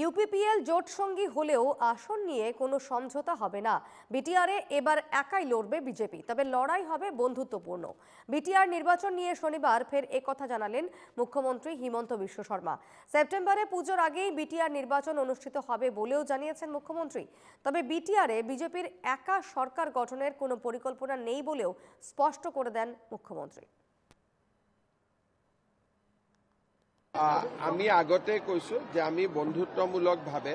UPPL জোট সঙ্গী হলেও আসন নিয়ে কোনো সমঝোতা হবে না। বিটিআরে এবার একাই লড়বে বিজেপি, তবে লড়াই হবে বন্ধুত্বপূর্ণ। বিটিআর নির্বাচন নিয়ে শনিবার ফের একথা জানালেন মুখ্যমন্ত্রী হিমন্ত বিশ্ব শর্মা। সেপ্টেম্বরে পুজোর আগেই বিটিআর নির্বাচন অনুষ্ঠিত হবে বলেও জানিয়েছেন মুখ্যমন্ত্রী। তবে বিটিআরে বিজেপির একা সরকার গঠনের কোনো পরিকল্পনা নেই বলেও স্পষ্ট করে দেন মুখ্যমন্ত্রী। আমি আগতে কৈছোঁ যে আমি বন্ধুত্বমূলকভাৱে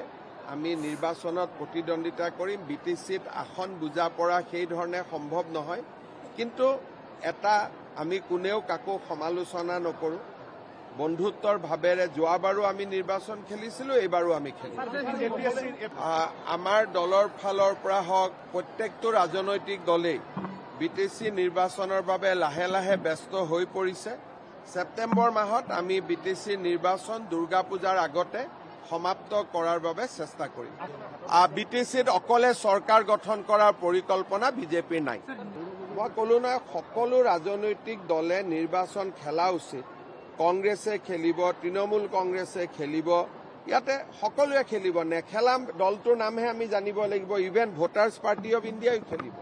আমি নিৰ্বাচনত প্ৰতিদ্বন্দ্বিতা কৰিম বি টি চিত আসন বুজা পৰা সেই ধৰণে সম্ভৱ নহয়। কিন্তু এটা আমি কোনেও কাকো সমালোচনা নকৰোঁ। বন্ধুত্বৰ ভাৱেৰে যোৱাবাৰো আমি নিৰ্বাচন খেলিছিলোঁ এইবাৰো আমি খেলিম। আমাৰ দলৰ ফালৰ পৰা হওক প্ৰত্যেকটো ৰাজনৈতিক দলেই বি টি চি নিৰ্বাচনৰ বাবে লাহে লাহে ব্যস্ত হৈ পৰিছে। ছেপ্টেম্বৰ মাহত আমি বি টি চি নিৰ্বাচন দুৰ্গা পূজাৰ আগতে সমাপ্ত কৰাৰ বাবে চেষ্টা কৰিম। বি টি চিত অকলে চৰকাৰ গঠন কৰাৰ পৰিকল্পনা বিজেপিৰ নাই। মই ক'লো নহয় সকলো ৰাজনৈতিক দলে নিৰ্বাচন খেলা উচিত। কংগ্ৰেছে খেলিব তৃণমূল কংগ্ৰেছে খেলিব ইয়াতে সকলোৱে খেলিব। নেখেলা দলটোৰ নামহে আমি জানিব লাগিব ইভেন ভোটাৰ্ছ পাৰ্টি অৱ ইণ্ডিয়াও খেলিব।